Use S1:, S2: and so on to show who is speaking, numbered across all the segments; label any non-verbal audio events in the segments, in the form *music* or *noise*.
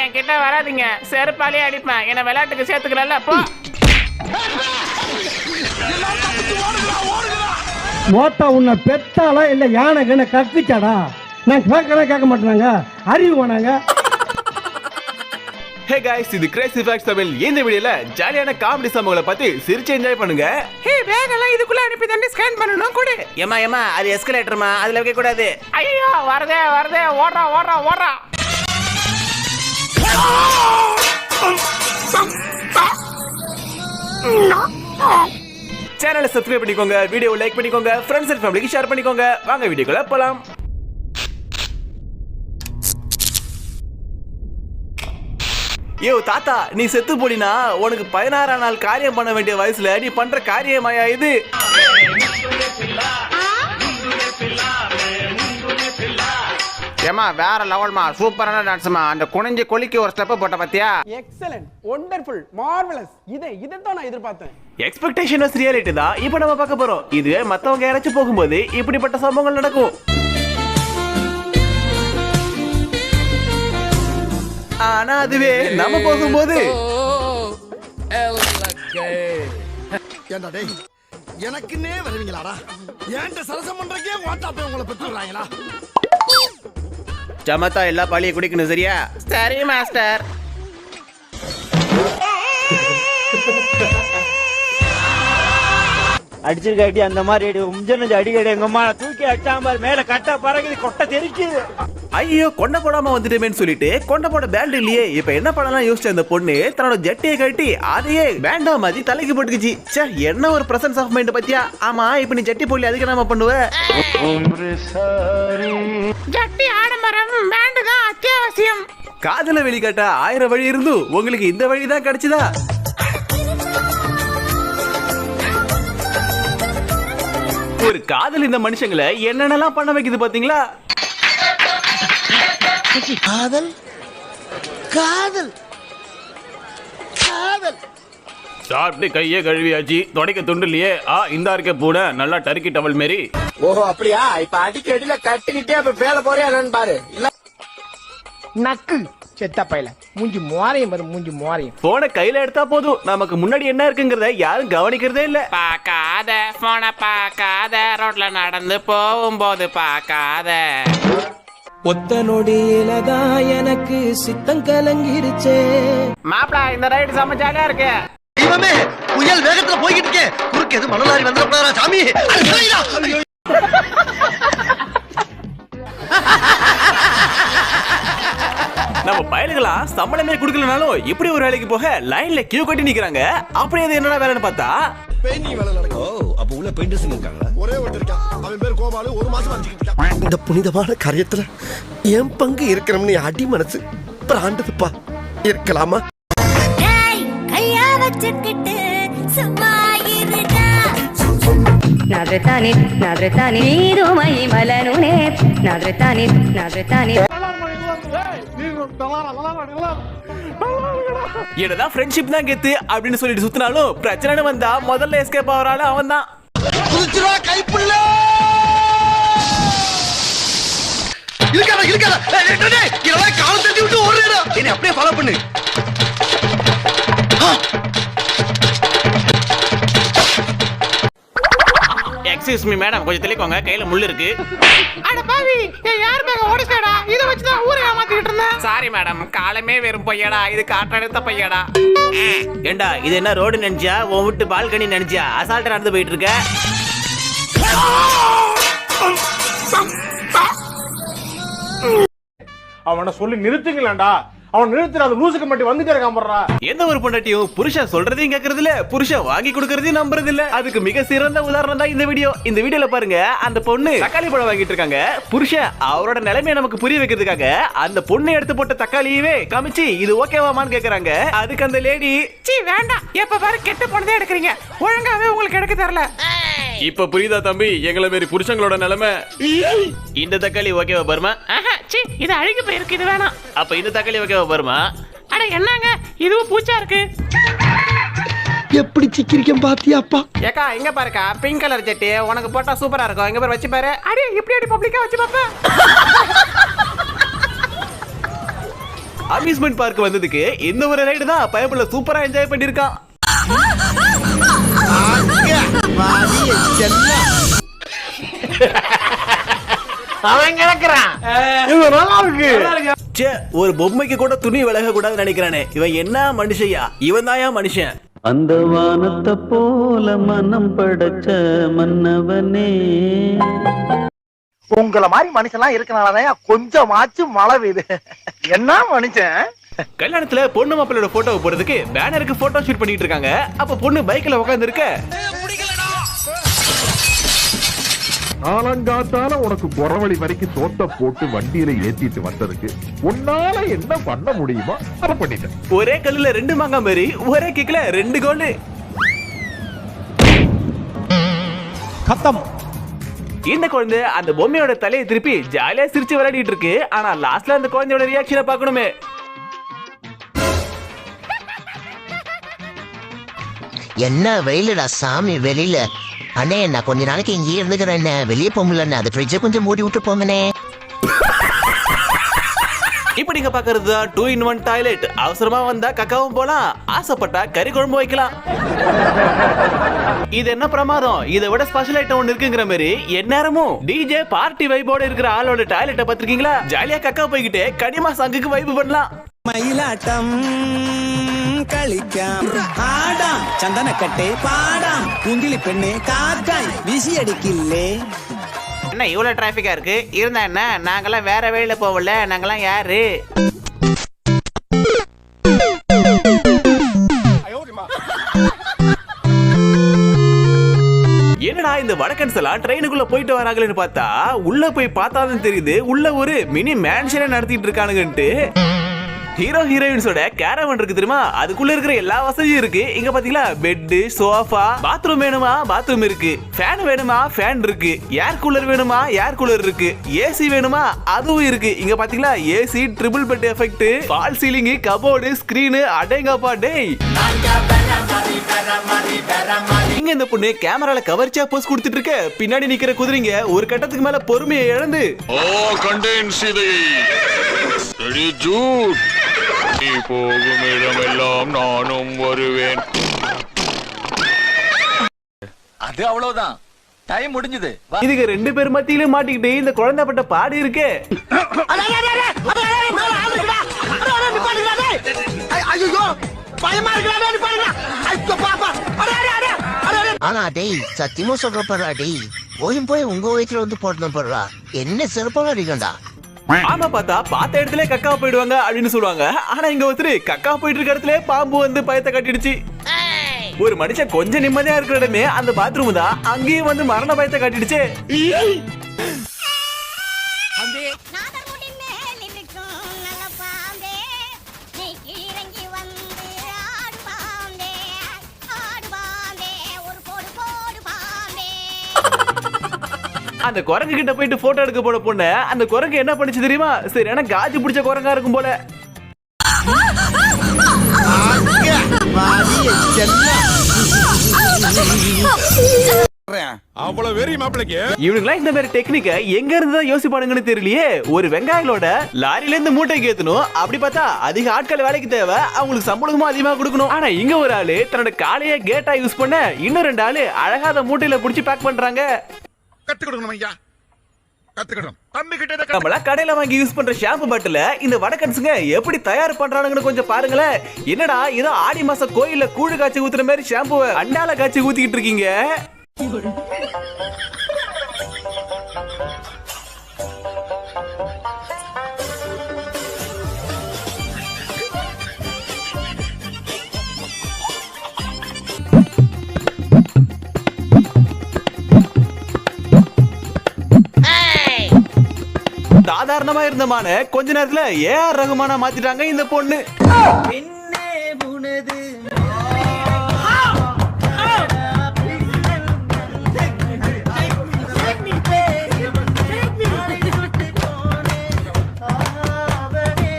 S1: என் கிட்ட வராதீங்க. செருப்பாலே அடிப்பேன். என்ன விளையாட்டுக்கு சேர்த்துக்கிறல்ல போ.
S2: மோத்தா உன்னை பெத்தாளா இல்ல யானை கண்ண கக்குச்சாடா நான் கேட்கறேன் கேட்க மாட்டேனாங்க. அறிவு வேணாங்க.
S3: ஹே guys இது கிரேசி ஃபேக்ஸ் தமிழ். இந்த வீடியோல ஜாலியான காமெடி சம்பவங்களை பத்தி சிரிச்சு என்ஜாய் பண்ணுங்க.
S1: ஹே பேக் எல்லாம் இதுக்குள்ள அனுப்பி தாண்டி ஸ்கேன் பண்ணணும். கொடு.
S4: ஏமா ஏமா அது எஸ்கலேட்டர்மா அதுல வைக்க கூடாது
S1: ஐயோ வரதே வரதே. ஓடுறா ஓடுறா ஓடுறா.
S3: சேனலை சப்ஸ்கிரைப் பண்ணிக்கோங்க வீடியோ லைக் பண்ணிக்கோங்க ஃப்ரெண்ட்ஸ் அண்ட் ஃபேமிலிக்கு ஷேர் பண்ணிக்கோங்க. வாங்க வீடியோக்குள்ள போலாம். ஏ தாத்தா நீ செத்து போடினா உனக்கு பதினாறாம் நாள் காரியம் பண்ண வேண்டிய வயசுல நீ பண்ற காரியமாயா இது?
S4: ஏமா வேற லெவல்மா சூப்பரான டான்ஸ்மா அந்த குனிஞ்சு கொலிக்கு ஒரு ஸ்டெப் போட்ட பாத்தியா?
S5: எக்ஸலண்ட் ஒண்டர்ஃபுல் மார்வலஸ் இதை இதை தான் நான் எதிர்பார்த்தேன்.
S3: எக்ஸ்பெக்டேஷன் வாஸ் ரியாலிட்டி தான். இப்போ நம்ம பார்க்க போறோம். இதுவே மத்தவங்க யாராச்சும் போகும்போது இப்படிப்பட்ட சம்பவங்கள் நடக்கும். ஆனா அதுவே நம்ம போகும்போது.
S6: ஏண்டா டேய் எனக்குன்னே வருவீங்களாடா? ஏன்ட்ட சரசம் பண்றக்கே ஓட்டாப்பே உங்களை பெற்றுறாங்களா
S4: சமத்தா எல்லா பாலியை குடிக்கணும் சரியா? சரி மாஸ்டர்.
S7: அடிச்சிருக்க அடி அந்த மாதிரி அடி உம்ஜன் அடிக்கடி. எங்க அம்மா தூக்கி அடிச்சாமல் மேல கட்டா பறகுது கொட்டை தெரிக்குது
S3: ஐயோ கொண்டை போடாம வந்துட்டேமேன்னு சொல்லிட்டு கொண்டை போட பேண்ட் இல்லையே. இப்ப என்ன பண்ணலாம் யோசிச்ச அந்த பொண்ணு தன்னோட ஜட்டியை கட்டி அதையே பேண்டா மாதிரி தலைக்கு போட்டுக்குச்சு. ச்சே என்ன ஒரு பிரசன்ஸ் ஆஃப் மைண்ட் பத்தியா? ஆமா இப்ப நீ ஜட்டி போடல அதுக்கு நாம பண்ணுவ?
S1: ஜட்டி ஆடம்பரம் பேண்டு தான் அத்தியாவசியம்.
S3: காதல வெளிக்காட்ட ஆயிரம் வழி இருந்தும் உங்களுக்கு இந்த வழி தான் கிடைச்சதா? ஒரு காதல் இந்த மனுஷங்களை என்னென்னலாம் பண்ண வைக்குது பாத்தீங்களா?
S6: காதல். காதல்? காதல்.
S3: சாப்பிட்டு கையே கழுவியாச்சு. தொடக்க துண்டு இல்லையே ஆ இந்த இருக்க பூனை. நல்லா டர்க்கி டவல் மாரி.
S7: ஓஹோ அப்படியா? இப்ப அடிக்கடியில கட்டிக்கிட்டே அப்ப வேலை போறியா பாரு. இல்ல.
S5: நக்கு. செத்த பையல. மூஞ்சி மோரையும் வரும் மூஞ்சி மோரையும்.
S3: போனை கையில எடுத்தா போதும். நமக்கு முன்னாடி என்ன இருக்குங்கிறத யாரும் கவனிக்கிறதே இல்ல.
S1: பார்க்காத. போன பார்க்காத. ரோட்ல நடந்து போகும்போது பார்க்காத.
S8: ஒத்த நொடியில தான் எனக்கு சித்தம் கலங்கிருச்சே.
S1: மாப்பிள இந்த ரைடு செம்ம ஜாலியா இருக்கு.
S6: இவமே புயல் வேகத்துல போய்கிட்டு இருக்கே குறுக்கு எது மணலாரி வந்துடப்படாதா சாமி!
S3: நம்ம பயலுகளா சம்பளமே கொடுக்கலனாலும் இப்படி ஒரு வேலைக்கு போக லைன்ல கியூ கட்டி நிக்கிறாங்க. அப்படி அது என்னடா வேலைன்னு பார்த்தா?
S6: பெயிண்டிங் வேலை நடக்கும். அப்ப உள்ள பெயிண்டர்ஸ் இருக்காங்க ஒரே ஒருத்தர் இருக்கான். அவன் பேர் கோபாலு. ஒரு மாசம் இருக்கான் இந்த புனிதமான காரியத்துல என் பங்கு இருக்கிறோம்னு அடி மனசு பிராண்டதுப்பா. இருக்கலாமா?
S9: நதத்தானே நதத்தானே நீதுமை மலனுனே நதத்தானே நதத்தானே
S3: என்னதான் ஃப்ரெண்ட்ஷிப் தான் கெத்து அப்படின்னு சொல்லிட்டு சுத்தினாலும் பிரச்சனை வந்தா முதல்ல எஸ்கேப் ஆகிறாலும் அவன் தான்
S6: கைப்புள்ள இருக்காத இருக்காத. இதெல்லாம் காலம் தட்டி விட்டு ஓடுறா என்னை அப்படியே ஃபாலோ பண்ணு.
S4: எக்ஸ்கியூஸ் மீ மேடம் கொஞ்சம் தெளிக்கோங்க. கையில முள்ளு இருக்கு.
S1: அட பாவி யார் பேக ஓடிச்சடா? இத வச்சு தான் ஊரை ஏமாத்திட்டு இருந்தேன்.
S4: சாரி மேடம் காலமே வெறும் பையடா இது காற்றெடுத்த பையடா ஏண்டா இது என்ன ரோடு நினைச்சியா? உன் விட்டு பால்கனி நினைச்சியா? அசால்ட்டா நடந்து போயிட்டு இருக்க.
S7: அவனை சொல்லி நிறுத்துங்களேன்டா. அவன் நிறுத்துற அந்த லூசுக்கு மட்டும் வந்துட்டே இருக்கான் போடுறா
S3: எந்த ஒரு பொண்டாட்டியும் புருஷன் சொல்றதையும் கேட்கறது இல்ல புருஷன் வாங்கி கொடுக்கறதையும் நம்புறது இல்ல அதுக்கு மிக சிறந்த உதாரணம் தான் இந்த வீடியோ. இந்த வீடியோல பாருங்க அந்த பொண்ணு தக்காளி பழம் வாங்கிட்டு இருக்காங்க. புருஷன் அவரோட நிலைமையை நமக்கு புரிய வைக்கிறதுக்காக அந்த பொண்ணு எடுத்து போட்ட தக்காளியவே காமிச்சு இது ஓகேவாமான்னு கேக்குறாங்க. அதுக்கு அந்த லேடி
S1: சீ வேண்டாம். எப்ப பாரு கெட்டு போனதே எடுக்கிறீங்க. ஒழுங்காவே உங்களுக்கு எடுக்க தெரியல.
S3: இப்ப புரியுதா தம்பி? எங்களை மாரி புருஷங்களோட நிலைமை?
S4: இந்த தக்காளி ஓகேவா பர்மா?
S1: ஆஹா, சீ இது அழுகி போயிருக்கு இது வேணாம்.
S4: அப்ப இந்த தக்காளி ஓகேவா பர்மா
S1: அட என்னங்க? இதுவும் பூச்சா இருக்கு.
S6: எப்படி சிக்கிரிக்கம் பாத்தியாப்பா
S1: ஏக்கா இங்க பாருக்கா பிங்க் கலர் ஜட்டி உனக்கு போட்டா சூப்பரா இருக்கும். இங்க பாரு வச்சு பாரு. அடி இப்படி அடி பப்ளிக்கா வச்சு பாப்பா
S3: அம்யூஸ்மெண்ட் பார்க் வந்ததுக்கு இந்த ஒரு ரைடு தான் பயப்புல சூப்பரா என்ஜாய் பண்ணிருக்கான்
S5: அவன் கிடக்குறான். இது நல்லா இருக்கு.
S3: ச்சே ஒரு பொம்மைக்கு கூட துணி விலக கூடாதுன்னு நினைக்கிறானே. இவன் என்ன மனுஷையா? இவன் தான் மனுஷன்?
S7: அந்த வானத்தை போல மனம் படைச்ச மன்னவனே.
S5: உங்களை மாதிரி மனுஷன்லாம் இருக்கனாலதான் கொஞ்சமாச்சும் மழை பெய்யுது. என்ன மனுஷன்?
S3: கல்யாணத்துல பொண்ணு மாப்பிள்ளோட போட்டோ போடுறதுக்கு பேனருக்கு போட்டோ ஷூட் பண்ணிட்டு இருக்காங்க. அப்ப பொண்ணு பைக்ல உட்கார்ந்து இருக்க
S10: காலங்காத்தால உனக்கு குறவழி வரைக்கும் சோத்த போட்டு வண்டியில ஏத்திட்டு வந்ததுக்கு உன்னால என்ன பண்ண முடியுமோ அதை பண்ணிட்டேன்.
S3: ஒரே கல்லுல ரெண்டு மாங்கா மாதிரி ஒரே கிக்ல ரெண்டு கோல்.
S5: கத்தம்.
S3: இந்த குழந்தை அந்த பொம்மையோட தலையை திருப்பி ஜாலியா சிரிச்சு விளையாடிட்டு இருக்கு. ஆனா லாஸ்ட்ல அந்த குழந்தையோட ரியாக்ஷனை பார்க்கணுமே.
S7: என்ன வெயிலுடா சாமி வெளியில. அண்ணே நான் கொஞ்ச நாளைக்கு இங்கேயே இருந்துக்கிறேன் வெளியே போகல அந்த ஃப்ரிட்ஜை கொஞ்சம் மூடி விட்டு போங்கண்ணே.
S3: இப்ப நீங்க பாக்குறது தான் டூ இன் ஒன் டாய்லெட் அவசரமா வந்தா கக்காவும் போலாம். ஆசைப்பட்டா கறி குழம்பு வைக்கலாம். இது என்ன பிரமாதம்? இதை விட ஸ்பெஷல் ஐட்டம் ஒன்னு இருக்குங்கிற மாதிரி எந்நேரமும் டிஜே பார்ட்டி வைபோட இருக்கிற ஆளோட டாய்லெட்டை பாத்திருக்கீங்களா ஜாலியா கக்கா போய்கிட்டு கனிமா சங்குக்கு வைப் பண்ணலாம்.
S8: மயிலாட்டம். ஆடாம் சந்தனக்கட்டை பாடாம் குங்கிலி பெண்ணே காக்காய் வீசி அடிக்கில்லே
S4: என்ன இவ்வளவு டிராபிக்கா இருக்கு? இருந்தா என்ன? நாங்கெல்லாம் வேற வழியில போகல. நாங்கெல்லாம் யாரு?
S3: என்னடா இந்த வடக்கன்ஸ் ட்ரெயினுக்குள்ள போயிட்டு வராங்களேன்னு பார்த்தா உள்ள போய் பார்த்தாதான் தெரியுது. உள்ள ஒரு மினி மேன்ஷனே நடத்திட்டு இருக்கானுங்கன்ட்டு. ஹீரோ ஹீரோயின்ஸோட கேரவன் இருக்கு தெரியுமா? அதுக்குள்ள இருக்கிற எல்லா வசதியும் இருக்கு. இங்க பாத்தீங்களா? பெட் சோஃபா பாத்ரூம் வேணுமா? பாத்ரூம் இருக்கு. ஃபேன் வேணுமா? ஃபேன் இருக்கு. ஏர் கூலர் வேணுமா? ஏர் கூலர் இருக்கு. ஏசி வேணுமா? அதுவும் இருக்கு. இங்க பாத்தீங்களா? AC triple bed effect fall ceiling cupboard screen அடேங்கப்பா டேய். இங்க இந்த பொண்ணு கேமரால கவர்ச்சியா போஸ் கொடுத்துட்டு இருக்க பின்னாடி நிக்கிற குதிரைங்க ஒரு கட்டத்துக்கு மேல பொறுமையை இழந்து
S10: ஓ கண்டேன் ஜூட் நீ போகும் இடமெல்லாம் நானும் வருவேன்
S8: அது அவ்வளவுதான் டைம் முடிஞ்சது
S3: இதுக்கு ரெண்டு பேர் மத்தியிலும் மாட்டிக்கிட்டு இந்த குழந்தைப்பட்ட பாடு இருக்கே
S5: ஐயோ பயமா இருக்கிறா
S7: ஆனா டேய் சத்தியமா சொல்ற போறா டேய் போயும் போய் உங்க வயிற்றுல வந்து போடணும் போடுறா என்ன சிறப்பாக அடிக்கண்டா.
S3: ஆமா பார்த்தா பார்த்த இடத்துல கக்கா போயிடுவாங்க அப்படின்னு சொல்லுவாங்க. ஆனா இங்க ஒருத்தர் கக்கா போயிட்டு இருக்க இடத்துல பாம்பு வந்து பயத்தை கட்டிடுச்சு. ஒரு மனுஷன் கொஞ்சம் நிம்மதியா இருக்கிற இடமே அந்த பாத்ரூம் தான். அங்கேயும் வந்து மரண பயத்தை கட்டிடுச்சு. அந்த குரங்கு கிட்ட போயிட்டு போட்டோ எடுக்க போன பொண்ணு அந்த குரங்கு என்ன பண்ணுச்சு தெரியுமா? சரி ஏன்னா காஜி பிடிச்ச குரங்கா இருக்கும் போல.
S10: அவ்வளவு வெறி மாப்பிளைக்கு.
S3: இவனுங்களாம் இந்த மாதிரி டெக்னிக்க எங்க இருந்து தான் யோசிப்பானுங்கன்னு தெரியலையே. ஒரு வெங்காயங்களோட லாரில இருந்து ஏத்தணும். அப்படி பார்த்தா அதிக ஆட்கள் வேலைக்கு தேவை. அவங்களுக்கு சம்பளமும் அதிகமா கொடுக்கணும். ஆனா இங்க ஒரு ஆளு தன்னோட காலையே கேட்டா யூஸ் பண்ண இன்னும் ரெண்டு ஆளு அழகா மூட்டையில புடிச்சு பேக் பண்றாங்க.
S10: ஐயா. கத்துக்கிடணும் தம்பி கிட்ட
S3: நம்மள கடையில வாங்கி யூஸ் பண்ற ஷாம்பு பாட்டில இந்த வடக்கன்ஸுங்க எப்படி தயார் பண்றானுங்கன்னு கொஞ்சம் பாருங்களேன். என்னடா ஏதோ ஆடி மாசம் கோயில்ல கூழு காய்ச்சி ஊத்துற மாதிரி ஷாம்புவை அண்டால காய்ச்சி ஊத்திக்கிட்டு இருக்கீங்க? சாதாரணமா இருந்தமான கொஞ்ச நேரத்துல ஏஆர் ரகுமானா மாத்திட்டாங்க இந்த பொண்ணு.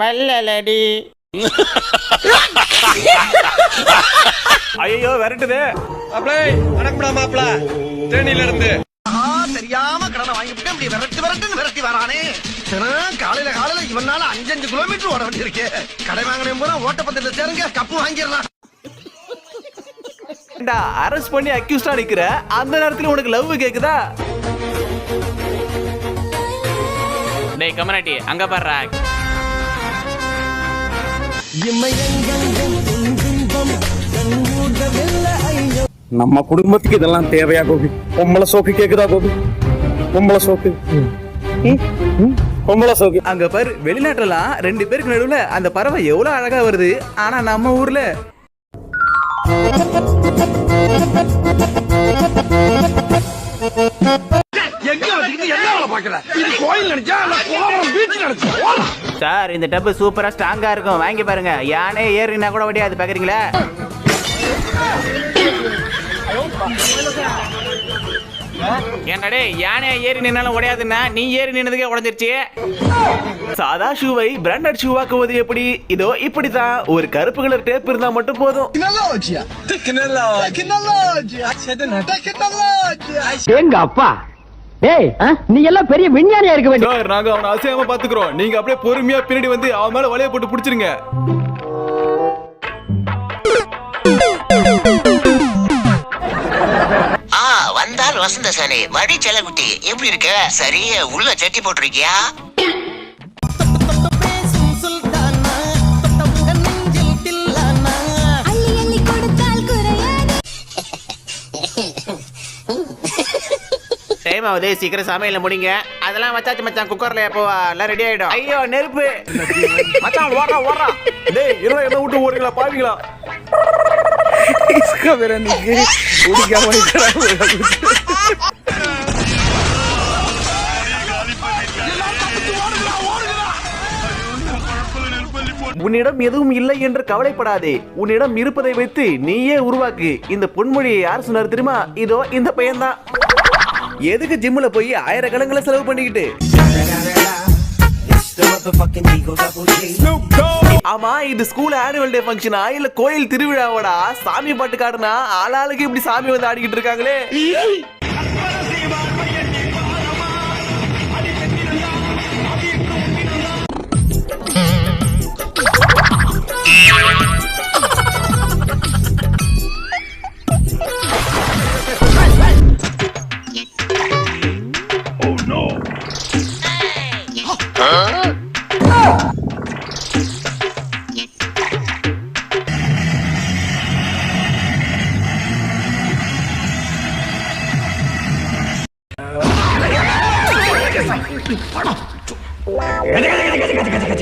S5: வல்லலடி
S3: ஐயோ விரட்டுதே.
S5: தெரியாம கடனை வாங்கி இப்படி விரட்டு விரட்டுன்னு விரட்டி வரானே.
S6: காலையில காலையில இவனால அஞ்சு அஞ்சு கிலோமீட்டர் ஓட வேண்டியிருக்கு. கடை வாங்கினேன் பூரா ஓட்டப்பந்தயத்துல சேருங்க கப்பு வாங்கிடலாம்.
S3: அரெஸ்ட் பண்ணி அக்யூஸ்டா நிக்கிற? அந்த நேரத்துல உனக்கு லவ் கேக்குதா?
S4: டேய் கமராட்டி அங்க பாடுறா
S8: நம்ம குடும்பத்துக்கு இதெல்லாம் தேவையா கோபி? பொம்பளை சோக்கு கேக்குதா கோபி? பொம்பளை சோக்கு. பொம்பளை சோக்கு
S3: அங்க பாரு வெளிநாட்டுலாம் ரெண்டு பேருக்கு நடுவுல அந்த பறவை எவ்வளவு அழகா வருது? ஆனா நம்ம ஊர்ல.
S4: சார் இந்த டப்பு சூப்பரா ஸ்ட்ராங்கா இருக்கும். வாங்கி பாருங்க. யானே ஏறினா கூட முடியாது பாக்குறீங்களா? என்னடே யானை ஏறி நின்னாலும் உடையாதுன்னா நீ ஏறி நின்னதுக்கே உடைஞ்சிருச்சு
S3: சாதா ஷூவை பிராண்டட் ஷூவாக்குவது எப்படி? இதோ இப்படித்தான். ஒரு கருப்பு கலர் டேப் இருந்தா மட்டும் போதும்.
S5: எங்க அப்பா டேய் நீ எல்லாம் பெரிய விஞ்ஞானியா இருக்க வேண்டிய
S3: சார் நாங்க அவனை அசையாம பாத்துக்கிறோம். நீங்க அப்படியே பொறுமையா பின்னாடி வந்து அவன் மேல வலைய போட்டு புடிச்சிருங்க.
S7: வசந்த சாலை வடி செலகுட்டி எப்படி இருக்க? சரியா உள்ள சட்டி போட்டிருக்கியா?
S4: டைம் ஆகுது சீக்கிரம் சமையல முடிங்க. அதெல்லாம் வச்சாச்சு மச்சான் குக்கர்ல எப்போ எல்லாம் ரெடி ஆயிடும். ஐயோ நெருப்பு.
S3: மச்சான் ஓடுறா ஓடுறா. டேய் இருடா என்ன விட்டு ஓடுறீங்களா? பாவீங்களா? உன்னிடம் எதுவும் இல்லை என்று கவலைப்படாதே. உன்னிடம் இருப்பதை வைத்து நீயே உருவாக்கு. இந்த பொன்மொழியை யார் சொன்னார் தெரியுமா? இதோ இந்த பையன்தான். எதுக்கு ஜிம்ல போய் ஆயிரக்கணக்கில் செலவு பண்ணிக்கிட்டு? ஆமா இது ஸ்கூல் ஆனுவல் டே ஃபங்க்ஷனா இல்ல கோயில் திருவிழாவோட? சாமி பாட்டு காடுனா ஆளாளுக்கு இப்படி சாமி வந்து ஆடிக்கிட்டு இருக்காங்களே?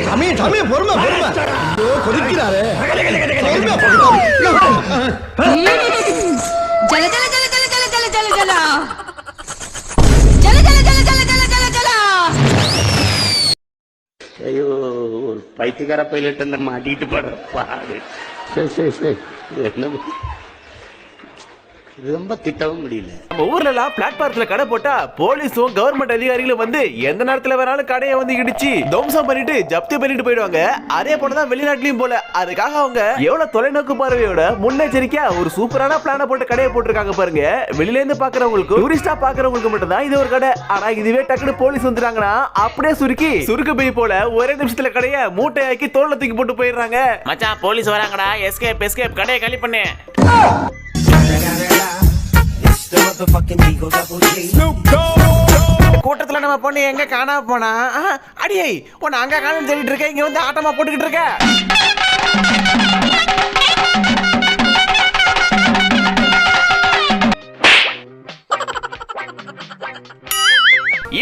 S6: தமிழ் தமிழ் பொறுமை பொறுமை ஐயோ கொதிக்கிறாரே பொறுமை பொறுமை
S11: ஜல ஜல
S8: பைத்தியக்கார பைலட் அந்த மாட்டிட்டு படுற பாடு சரி சரி சரி என்ன ரொம்ப திட்டவும் முடியல.
S3: நம்ம ஊர்ல எல்லாம் பிளாட்பாரத்துல கடை போட்டா போலீஸும் கவர்மெண்ட் அதிகாரிகளும் வந்து எந்த நேரத்துல வேணாலும் கடையை வந்து இடிச்சு துவம்சம் பண்ணிட்டு ஜப்தி பண்ணிட்டு போயிடுவாங்க. அதே போலதான் வெளிநாட்டுலயும் போல. அதுக்காக அவங்க எவ்வளவு தொலைநோக்கு பார்வையோட முன்னெச்சரிக்கையா ஒரு சூப்பரான பிளான போட்டு கடையை போட்டிருக்காங்க பாருங்க. வெளியில இருந்து பாக்குறவங்களுக்கு டூரிஸ்டா பாக்குறவங்களுக்கு மட்டும் தான் இது ஒரு கடை. ஆனா இதுவே டக்குனு போலீஸ் வந்துட்டாங்கன்னா அப்படியே சுருக்கி சுருக்கு பை போல ஒரே நிமிஷத்துல கடைய மூட்டையாக்கி தோல்ல தூக்கி போட்டு போயிடுறாங்க.
S4: மச்சான் போலீஸ் வராங்கடா. எஸ்கேப் எஸ்கேப் கடையை காலி பண்ணு. கூட்டத்துல நம்ம பொண்ணு எங்க காணாம போனா? ஆஹா, அடியை உன்னை அங்க காணும் தேடிட்டு இருக்க இங்க வந்து ஆட்டமா போட்டுக்கிட்டு இருக்க.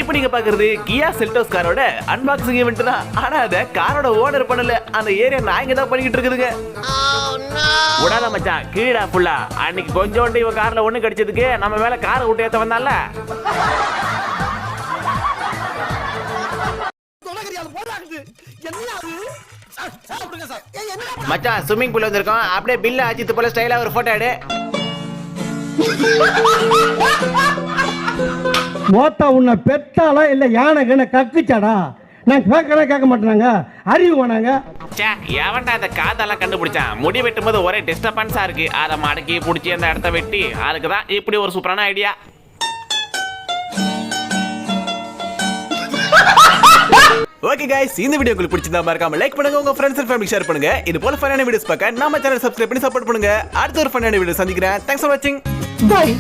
S3: இப்போ நீங்க பாக்குறது கியா செல்டோஸ் காரோட அன்பாக்சிங் ஈவெண்ட் தான். ஆனா அத காரோட ஓனர் பண்ணல. அந்த ஏரியா நாயங்க தான் பண்ணிக்கிட்டு இருக்குதுங்க.
S4: உடாத மச்சான் கீழா ஃபுல்லா அன்னைக்கு கொஞ்சோண்டு இவன் கார்ல ஒண்ணு கடிச்சதுக்கு நம்ம மேல காரை விட்டு ஏத்த வந்தால மச்சான் ஸ்விம்மிங் பூல் வந்திருக்கோம். அப்படியே பில்ல அஜித் போல ஸ்டைலா ஒரு போட்டோ எடு. *laughs*
S2: மோத்தா உன்னை பெத்தாளா இல்ல யானை கண்ண கக்குச்சாடா? நான் கேட்கறேன் கேட்க மாட்டேனாங்க. அறிவு வேணாங்க.
S4: ச்சே எவன்டா அந்த காதெல்லாம் கண்டுபிடிச்சான்? முடி வெட்டும் போது ஒரே டிஸ்டர்பன்ஸா இருக்கு. அதை மடக்கி பிடிச்சி அந்த இடத்த வெட்டி அதுக்கு தான் இப்படி ஒரு சூப்பரான ஐடியா
S3: ஓகே கைஸ் இந்த வீடியோ உங்களுக்கு பிடிச்சிருந்தா மறக்காம லைக் பண்ணுங்க உங்க ஃப்ரெண்ட்ஸ் அண்ட் ஃபேமிலி ஷேர் பண்ணுங்க. இது போல ஃபன்னான வீடியோஸ் பார்க்க நம்ம சேனல் சப்ஸ்கிரைப் பண்ணி சப்போர்ட் பண்ணுங்க. அடுத்த ஒரு ஃபன்னான வீடியோ சந்திக்கிறேன். தேங்க்ஸ் ஃபார் வாட்சிங்
S2: பாய்